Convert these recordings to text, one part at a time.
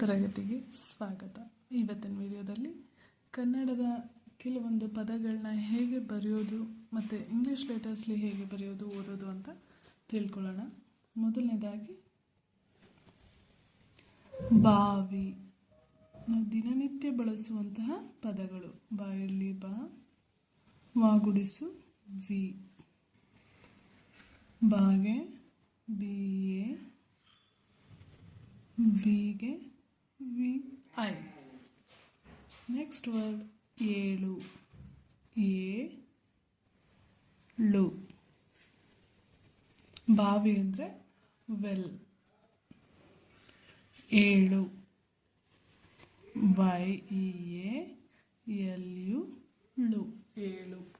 ತರಗತಿಗೆ ಸ್ವಾಗತ. ಇವತ್ತಿನ ವಿಡಿಯೋದಲ್ಲಿ ಕನ್ನಡದ ಕೆಲವೊಂದು ಪದಗಳನ್ನ ಹೇಗೆ ಬರೆಯೋದು ಮತ್ತು ಇಂಗ್ಲೀಷ್ ಲೆಟರ್ಸ್ಲಿ ಹೇಗೆ ಬರೆಯೋದು, ಓದೋದು ಅಂತ ತಿಳ್ಕೊಳ್ಳೋಣ. ಮೊದಲನೇದಾಗಿ, ಬಾವಿ. ನಾವು ದಿನನಿತ್ಯ ಬಳಸುವಂತಹ ಪದಗಳು. ಬಾಯಲ್ಲಿ ಬಾ. ವಾಗುಡಿಸು, ವಿ. ಬಾಗೆ, ಬಿ, ಎ. ವಿಗೆ ವಿ ಐ. ನೆಕ್ಸ್ಟ್ ವರ್ಡ್ ಏಳು. ಏಳು. ಬಾವಿ ಅಂದರೆ ವೆಲ್. ಏಳು. Y E A L U ಳು. ಏಳು.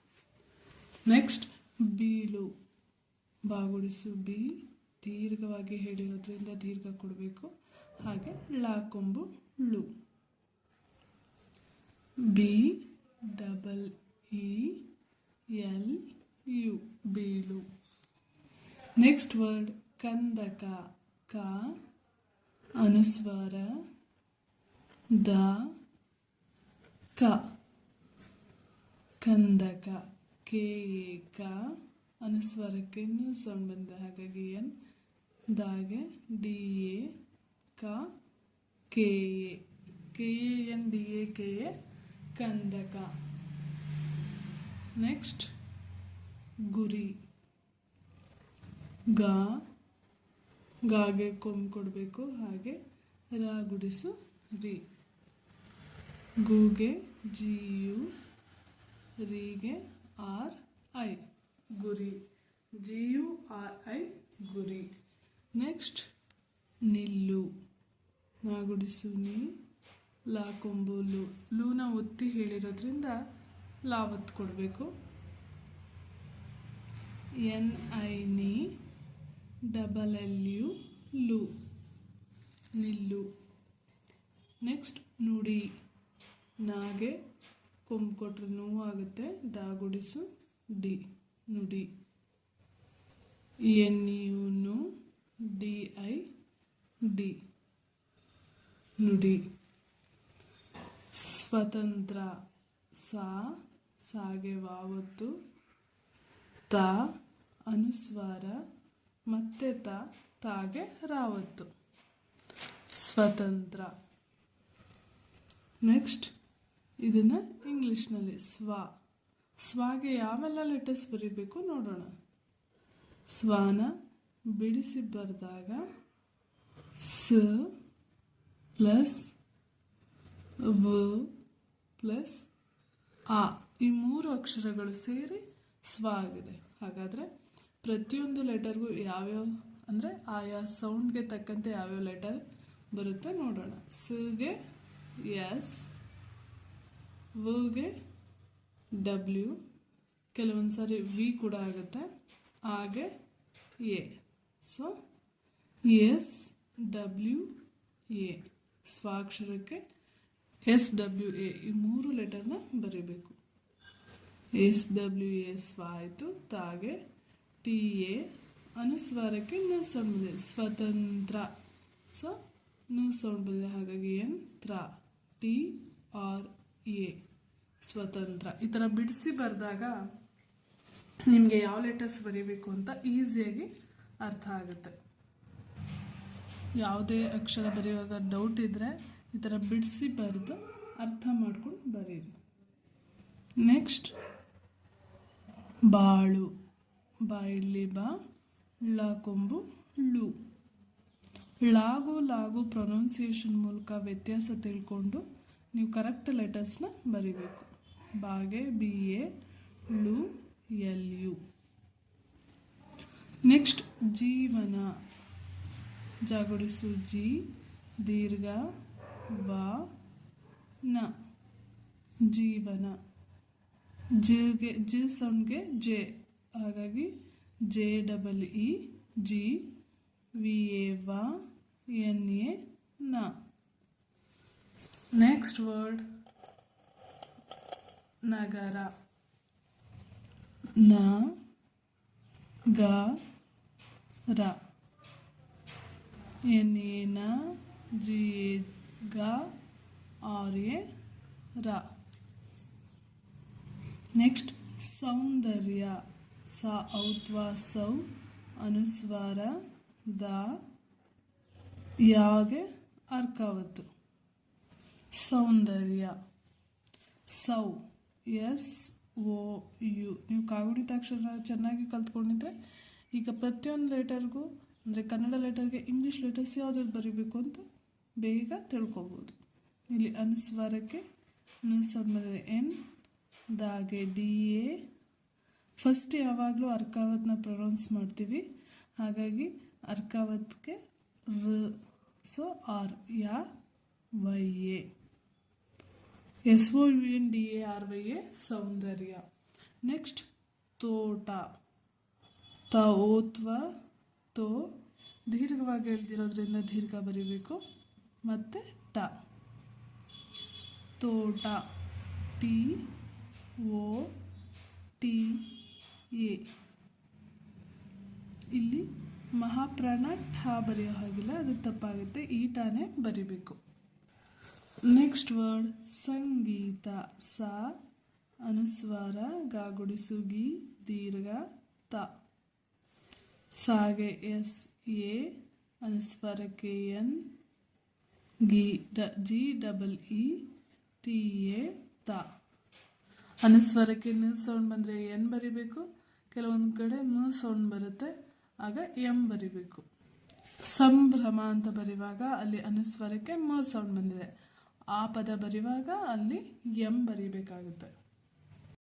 ನೆಕ್ಸ್ಟ್ ಬೀಳು. ಬಾಗುಡಿಸು, ಬಿ. ದೀರ್ಘವಾಗಿ ಹೇಳಿರೋದ್ರಿಂದ ದೀರ್ಘ ಕೊಡಬೇಕು. ಹಾಗೆ ಲಾ ಕೊಂಬು ಳು B double E L U ಬೀಳು. ನೆಕ್ಸ್ಟ್ ವರ್ಡ್ ಕಂದಕ ಕ ಅನುಸ್ವಾರ ದ ಕ ಕಂದಕ ಕೆ ಎ ಕ ಅನುಸ್ವಾರಕ್ಕೆ ಇನ್ನೂ ಸೌಂಡ್ ಬಂದ ಹಾಗಾಗಿ ಎನ್ ದಾಗೆ ಡಿ ಎ ಕ K A K A N D A K A ಕಂದಕ next ಗುರಿ ಗ ಗಾಗೆ ಕೊಂಬ್ ಕೊಡಬೇಕು ಹಾಗೆ ರಾ ಗುಡಿಸು ರಿ ಗೂಗೆ ಜಿ ಯು ರಿಗೆ ಆರ್ ಐ ಗುರಿ ಜಿ ಯು ಆರ್ ಐ ಗುರಿ ನೆಕ್ಸ್ಟ್ ನಿಲ್ಲು ನಾಗುಡಿಸು ನೀ ಲಾ ಕೊಂಬು ಲೂ ಲೂನ ಒತ್ತಿ ಹೇಳಿರೋದ್ರಿಂದ ಲಾ ಒತ್ತು ಕೊಡಬೇಕು. ಎನ್ ಐ ನಿ ಡಬಲ್ ಎಲ್ ಯು ಲು. ನಿಲ್ಲು. ನೆಕ್ಸ್ಟ್ ನುಡಿ. ನಾಗೆ ಕೊಂಬು ಕೊಟ್ಟರೆ ನೋವು ಆಗುತ್ತೆ ಡಿ. ನುಡಿ. ಎನ್ ಯು ನು ಡಿ ಐ ಡಿ. ನುಡಿ. ಸ್ವತಂತ್ರ ಸಾ, ಸಾಗೆ ವಾವತ್ತು, ತ, ಅನುಸ್ವಾರ, ಮತ್ತೆ ತ, ತಾಗೆ ರಾವತ್ತು. ಸ್ವತಂತ್ರ. ನೆಕ್ಸ್ಟ್, ಇದನ್ನು ಇಂಗ್ಲೀಷ್ನಲ್ಲಿ ಸ್ವ. ಸ್ವಾಗೆ ಯಾವೆಲ್ಲ ಲೆಟರ್ಸ್ ಬರೀಬೇಕು ನೋಡೋಣ. ಸ್ವಾನ ಬಿಡಿಸಿ ಬರೆದಾಗ ಸ ಪ್ಲಸ್ ವ ಪ್ಲಸ್ ಆ ಈ ಮೂರು ಅಕ್ಷರಗಳು ಸೇರಿ ಸ್ವ ಆಗಿದೆ. ಹಾಗಾದರೆ ಪ್ರತಿಯೊಂದು ಲೆಟರ್ಗೂ ಯಾವ್ಯಾವ ಅಂದರೆ ಆಯಾ ಸೌಂಡ್ಗೆ ತಕ್ಕಂತೆ ಯಾವ್ಯಾವ ಲೆಟರ್ ಬರುತ್ತೆ ನೋಡೋಣ. ಸಿಗೆ ಎಸ್ ವಗೆ ಡಬ್ಲ್ಯೂ, ಕೆಲವೊಂದು ಸಾರಿ ವಿ ಕೂಡ ಆಗುತ್ತೆ. ಹಾಗೆ A. So S, W, A. ಸ್ವಾಕ್ಷರಕ್ಕೆ S W A ಈ ಮೂರು ಲೆಟರ್ನ ಬರೀಬೇಕು. ಎಸ್ ಡಬ್ಲ್ಯೂ ಎ ಸ್ವ ಆಯಿತು ತಾಗೆ ಟಿ ಎ ಅನುಸ್ವಾರಕ್ಕೆ ನ ಸೌಂಡ್ ಸ್ವತಂತ್ರ. ಸೊ ನ ಸೌಂಡ್ ಬಂದಿದೆ ಹಾಗಾಗಿ ಎನ್ ತ್ರ. ಟಿ ಆರ್ ಎ ಸ್ವತಂತ್ರ. ಈ ಥರ ಬಿಡಿಸಿ ಬರೆದಾಗ ನಿಮಗೆ ಯಾವ ಲೆಟರ್ಸ್ ಬರೀಬೇಕು ಅಂತ ಈಸಿಯಾಗಿ ಅರ್ಥ ಆಗುತ್ತೆ. ಯಾವುದೇ ಅಕ್ಷರ ಬರೆಯುವಾಗ ಡೌಟ್ ಇದ್ದರೆ ಈ ಥರ ಬಿಡಿಸಿ ಬರೆದು ಅರ್ಥ ಮಾಡ್ಕೊಂಡು ಬರೀರಿ. ನೆಕ್ಸ್ಟ್ ಬಾಳು. ಬಾಯಲ್ಲಿ ಬಾ, ಳ ಕೊಂಬು, ಳು. ಲಾಗು ಲಾಗು ಪ್ರೊನೌನ್ಸಿಯೇಷನ್ ಮೂಲಕ ವ್ಯತ್ಯಾಸ ತಿಳ್ಕೊಂಡು ನೀವು ಕರೆಕ್ಟ್ ಲೆಟರ್ಸ್ನ ಬರಿಬೇಕು. ಬಾಗೆ ಬಿ ಎ ಳು, ಎಲ್, ಯು. ನೆಕ್ಸ್ಟ್ ಜೀವನ. ಜಾಗುಡಿಸು ಜಿ ದೀರ್ಘ ವ ನ ಜೀವನ. ಜಿಗೆ ಜಿ ಸೌಂಡ್ಗೆ ಜೆ. ಹಾಗಾಗಿ J double E, G V A ವ, ಎನ್ ಎ ನ. Next word. ನಗರ. ನ, ಗ, ರ. ಎನ್ ಎ ಆರ್ಯ ಜಿ ಗ ಆರ್ ಎ ರ. ನೆಕ್ಸ್ಟ್, ಸೌಂದರ್ಯ ಸ ಔತ್ವ ಸೌ ಅನುಸ್ವಾರ ದ ಯಾಗೆ ಅರ್ಕಾವತ್ತು. ಸೌಂದರ್ಯ ಸೌ, ಎಸ್, ಓ, ಯು. ನೀವು ಕಾಗುಣಿತಾಕ್ಷರ ಚೆನ್ನಾಗಿ ಕಲ್ತ್ಕೊಂಡಿದ್ರೆ ಈಗ ಪ್ರತಿಯೊಂದು ಲೆಟರ್ಗೂ ಅಂದರೆ ಕನ್ನಡ ಲೆಟರ್ಗೆ ಇಂಗ್ಲೀಷ್ ಲೆಟರ್ಸ್ ಯಾವುದ್ರಲ್ಲಿ ಬರೀಬೇಕು ಅಂತ ಬೇಗ ತಿಳ್ಕೊಬೋದು. ಇಲ್ಲಿ ಅನುಸ್ವಾರಕ್ಕೆ ನ ಎನ್, ದಾಗೆ ಡಿ, ಎ. ಫಸ್ಟ್ ಯಾವಾಗಲೂ ಅರ್ಕಾವತ್ನ ಪ್ರೊನೌನ್ಸ್ ಮಾಡ್ತೀವಿ. ಹಾಗಾಗಿ ಅರ್ಕಾವತ್ಗೆ ರ so R, yeah, Y, A. S O U N D A R Y A Soundarya. Next ತೋಟ. ತ ತೋ ದೀರ್ಘವಾಗಿ ಎಳ್ದಿರೋದ್ರಿಂದ ದೀರ್ಘ ಬರೀಬೇಕು. ಮತ್ತು ಟ. ತೋಟ. ಟಿ. ಓ. ಟಿ. ಎ. ಇಲ್ಲಿ ಮಹಾಪ್ರಾಣ ಠ ಬರೆಯೋ ಹಾಗಿಲ್ಲ, ಅದು ತಪ್ಪಾಗುತ್ತೆ. ಈ ಟಾನೇ ಬರಿಬೇಕು. ನೆಕ್ಸ್ಟ್ ವರ್ಡ್, ಸಂಗೀತ. ಸ. ಅನುಸ್ವಾರ ಗಾಗುಡಿಸು ಗಿ ದೀರ್ಘ, ತ. ಸಾಗೆ ಎಸ್ ಎ ಅನುಸ್ವಾರಕ್ಕೆ ಎನ್ ಗಿ ಡ G double E T A ತ. ಅನುಸ್ವರಕ್ಕೆ ನ ಸೌಂಡ್ ಬಂದರೆ ಎನ್ ಬರಿಬೇಕು, ಕೆಲವೊಂದು ಕಡೆ ಮ ಸೌಂಡ್ ಬರುತ್ತೆ, ಆಗ ಎಂ ಬರಿಬೇಕು. ಸಂಭ್ರಮ ಅಂತ ಬರೆಯುವಾಗ ಅಲ್ಲಿ ಅನುಸ್ವರಕ್ಕೆ ಮ ಸೌಂಡ್ ಬಂದಿದೆ. ಆ ಪದ ಬರೆಯುವಾಗ ಅಲ್ಲಿ ಎಂ ಬರಿಬೇಕಾಗುತ್ತೆ.